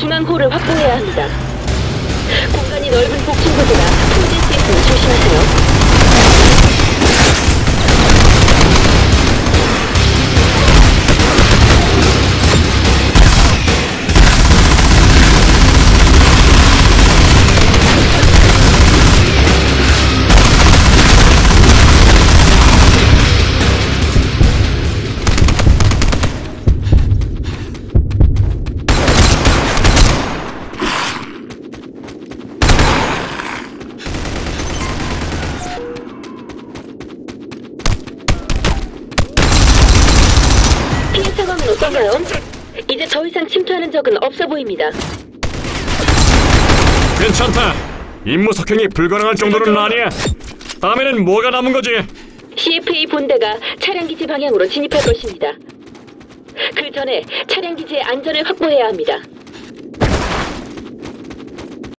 중앙호를 확보해야 합니다. 공간이 넓은 복층부대가 통제 수 있으니 조심하세요. 어떤가요? 이제 더 이상 침투하는 적은 없어 보입니다. 괜찮다. 임무 석행이 불가능할 정도는 아니야. 다음에는 뭐가 남은 거지? CFA 본대가 차량 기지 방향으로 진입할 것입니다. 그 전에 차량 기지의 안전을 확보해야 합니다.